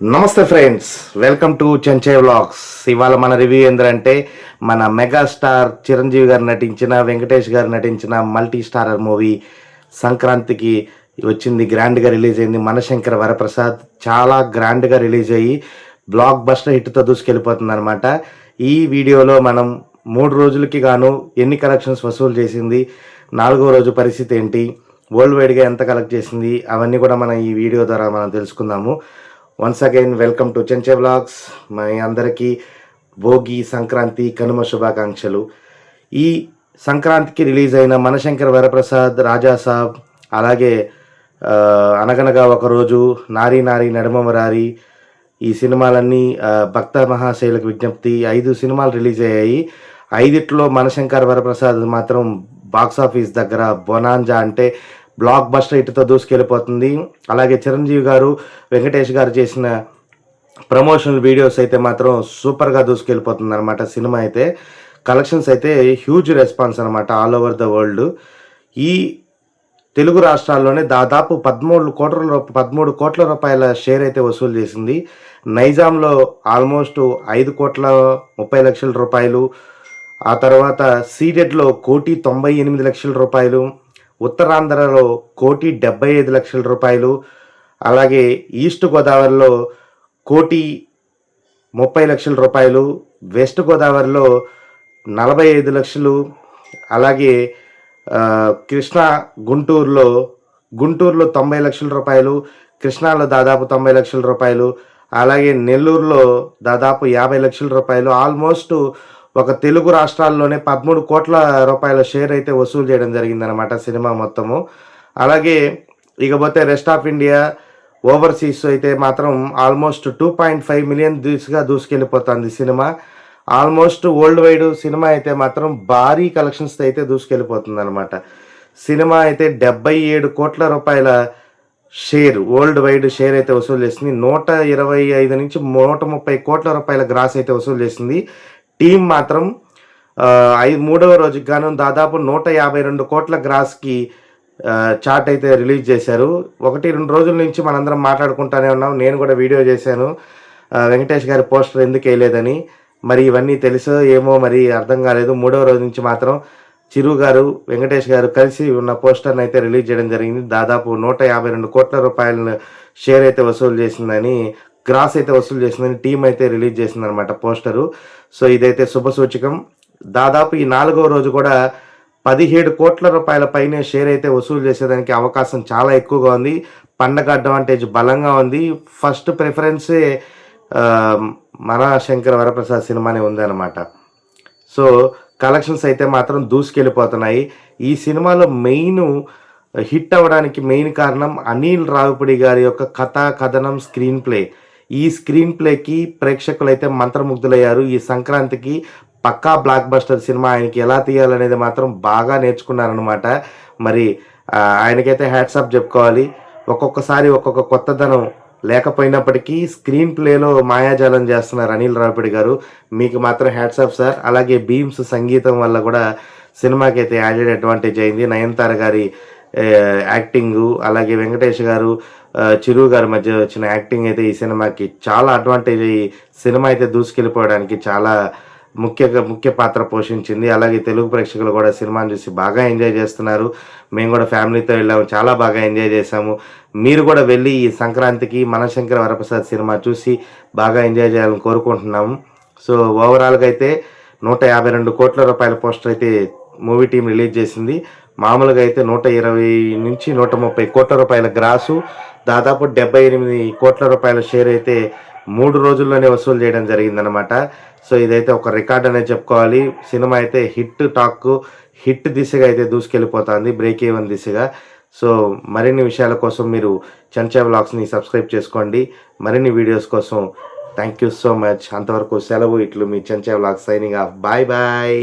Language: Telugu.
నమస్తే friends welcome to Chenche vlogs. ఇవాళ మన రివ్యూ ఏంటంటే మన మెగాస్టార్ చిరంజీవి గారు నటించిన వెంకటేష్ గారు నటించిన మల్టీ స్టారర్ మూవీ సంక్రాంతికి వచ్చింది గ్రాండ్గా రిలీజ్ అయింది. మనశంకర వరప్రసాద్ చాలా గ్రాండ్గా రిలీజ్ అయ్యి బ్లాక్ బస్టర్ హిట్తో దూసుకెళ్ళిపోతుంది అనమాట ఈ వీడియోలో మనం మూడు రోజులకి గాను ఎన్ని కలెక్షన్స్ వసూలు చేసింది నాలుగో రోజు పరిస్థితి ఏంటి వరల్డ్ వైడ్గా ఎంత కలెక్ట్ చేసింది అవన్నీ కూడా మనం ఈ వీడియో ద్వారా మనం తెలుసుకుందాము. Once again welcome to Chenche blogs మీ అందరికీ భోగి సంక్రాంతి కనుమ శుభాకాంక్షలు. ఈ సంక్రాంతికి రిలీజ్ అయిన మనశంకర్ వరప్రసాద్ రాజా సాబ్ అలాగే అనగనగా ఒకరోజు నారీ నారీ నడుమమరారి ఈ సినిమాలన్నీ భక్త మహాశైలకు విజ్ఞప్తి. ఐదు సినిమాలు రిలీజ్ అయ్యాయి. ఐదిట్లో మనశంకర్ వరప్రసాద్ మాత్రం బాక్స్ ఆఫీస్ దగ్గర బొనాంజా అంటే బ్లాక్ బస్టర్ హిట్తో దూసుకెళ్ళిపోతుంది. అలాగే చిరంజీవి గారు వెంకటేష్ గారు చేసిన ప్రమోషనల్ వీడియోస్ అయితే మాత్రం సూపర్గా దూసుకెళ్ళిపోతుంది అనమాట సినిమా అయితే. కలెక్షన్స్ అయితే హ్యూజ్ రెస్పాన్స్ అనమాట ఆల్ ఓవర్ ద వరల్డ్. ఈ తెలుగు రాష్ట్రాల్లోనే దాదాపు పదమూడు కోట్ల రూప పదమూడు కోట్ల రూపాయల షేర్ అయితే వసూలు చేసింది. నైజాంలో ఆల్మోస్ట్ ఐదు కోట్ల ముప్పై లక్షల రూపాయలు. ఆ తర్వాత సీడెడ్లో కోటి తొంభై ఎనిమిది లక్షల రూపాయలు. ఉత్తరాంధ్రలో కోటి డెబ్బై ఐదు లక్షల రూపాయలు అలాగే ఈస్ట్ గోదావరిలో కోటి ముప్పై లక్షల రూపాయలు వెస్ట్ గోదావరిలో నలభై ఐదు లక్షలు అలాగే కృష్ణా గుంటూరులో గుంటూరులో తొంభై లక్షల రూపాయలు కృష్ణాలో దాదాపు తొంభై లక్షల రూపాయలు అలాగే నెల్లూరులో దాదాపు యాభై లక్షల రూపాయలు ఆల్మోస్ట్ ఒక తెలుగు రాష్ట్రాల్లోనే పదమూడు కోట్ల రూపాయల షేర్ అయితే వసూలు చేయడం జరిగిందనమాట సినిమా మొత్తము. అలాగే ఇకపోతే రెస్ట్ ఆఫ్ ఇండియా ఓవర్సీస్ అయితే మాత్రం almost two point five million దిశగా దూసుకెళ్ళిపోతుంది cinema. Almost world wide cinema అయితే మాత్రం భారీ కలెక్షన్స్ అయితే దూసుకెళ్ళిపోతుంది అనమాట సినిమా అయితే డెబ్బై ఏడు కోట్ల రూపాయల షేర్ వరల్డ్ వైడ్ షేర్ అయితే వసూలు చేసింది. నూట ఇరవై ఐదు నుంచి నూట ముప్పై కోట్ల రూపాయల గ్రాస్ అయితే వసూలు చేసింది. టీం మాత్రం ఐదు మూడవ రోజుకి గాను దాదాపు నూట యాభై రెండు కోట్ల గ్రాస్కి చార్ట్ అయితే రిలీజ్ చేశారు. ఒకటి రెండు రోజుల నుంచి మనందరం మాట్లాడుకుంటానే ఉన్నాం. నేను కూడా వీడియో చేశాను. వెంకటేష్ గారి పోస్టర్ ఎందుకు వేయలేదని. మరి ఇవన్నీ తెలుసో ఏమో మరి అర్థం కాలేదు. మూడవ రోజు నుంచి మాత్రం చిరు గారు వెంకటేష్ గారు కలిసి ఉన్న పోస్టర్ని అయితే రిలీజ్ చేయడం జరిగింది. దాదాపు నూట యాభై రెండు కోట్ల రూపాయల షేర్ అయితే వసూలు చేసిందని గ్రాస్ అయితే వసూలు చేసిందని టీం అయితే రిలీజ్ చేసింది అనమాట పోస్టరు. సో ఇదైతే శుభ సూచకం. దాదాపు ఈ నాలుగో రోజు కూడా పదిహేడు కోట్ల రూపాయల పైనే షేర్ అయితే వసూలు చేసేదానికి అవకాశం చాలా ఎక్కువగా ఉంది. పండగ అడ్వాంటేజ్ బలంగా ఉంది. ఫస్ట్ ప్రిఫరెన్సే మన శంకర వరప్రసాద్ సినిమానే ఉందన్నమాట. సో కలెక్షన్స్ అయితే మాత్రం దూసుకెళ్ళిపోతున్నాయి. ఈ సినిమాలో మెయిన్ హిట్ అవ్వడానికి మెయిన్ కారణం అనిల్ రావిపూడి గారి యొక్క కథ కథనం స్క్రీన్ ప్లే. ఈ స్క్రీన్ ప్లేకి ప్రేక్షకులు అయితే మంత్రముగ్ధులయ్యారు. ఈ సంక్రాంతికి పక్కా బ్లాక్ బస్టర్ సినిమా ఆయనకి ఎలా తీయాలనేది మాత్రం బాగా నేర్చుకున్నారనమాట మరి ఆయనకైతే హ్యాట్సాప్ చెప్పుకోవాలి. ఒక్కొక్కసారి ఒక్కొక్క కొత్తదనం లేకపోయినప్పటికీ స్క్రీన్ ప్లేలో మాయాజాలం చేస్తున్నారు అనిల్ రాపిడి గారు. మీకు మాత్రం హ్యాట్సాప్ సార్ అలాగే బీమ్స్ సంగీతం వల్ల కూడా సినిమాకి అయితే యాడెడ్ అడ్వాంటేజ్ అయింది. నయనతార గారి యాక్టింగు యాక్టింగ్ అలాగే వెంకటేష్ గారు చిరు గారి మధ్య వచ్చిన యాక్టింగ్ అయితే ఈ సినిమాకి చాలా అడ్వాంటేజ్ అయ్యి సినిమా అయితే దూసుకెళ్ళిపోవడానికి చాలా ముఖ్య ముఖ్య పాత్ర పోషించింది. అలాగే తెలుగు ప్రేక్షకులు కూడా సినిమాని చూసి బాగా ఎంజాయ్ చేస్తున్నారు. మేము కూడా ఫ్యామిలీతో వెళ్ళాము చాలా బాగా ఎంజాయ్ చేసాము మీరు కూడా వెళ్ళి ఈ సంక్రాంతికి మనశంకర వరప్రసాద్ సినిమా చూసి బాగా ఎంజాయ్ చేయాలని కోరుకుంటున్నాము సో ఓవరాల్గా అయితే నూట యాభై రెండు కోట్ల రూపాయల పోస్టర్ అయితే మూవీ టీం రిలీజ్ చేసింది. మామూలుగా అయితే నూట ఇరవై నుంచి నూట ముప్పై కోట్ల రూపాయల గ్రాసు. దాదాపు డెబ్బై ఎనిమిది కోట్ల రూపాయల షేర్ అయితే మూడు రోజుల్లోనే వసూలు చేయడం జరిగిందనమాట సో ఇదైతే ఒక రికార్డ్ అనేది చెప్పుకోవాలి. సినిమా అయితే హిట్ టాక్ హిట్ దిశగా అయితే దూసుకెళ్ళిపోతుంది బ్రేక్ ఈవెన్ దిశగా. సో మరిన్ని విషయాల కోసం మీరు చంచా వ్లాగ్స్ని సబ్స్క్రైబ్ చేసుకోండి. మరిన్ని వీడియోస్ కోసం థ్యాంక్ యూ సో మచ్. అంతవరకు సెలవు ఇట్లు మీ Chancha vlogs signing off. Bye bye.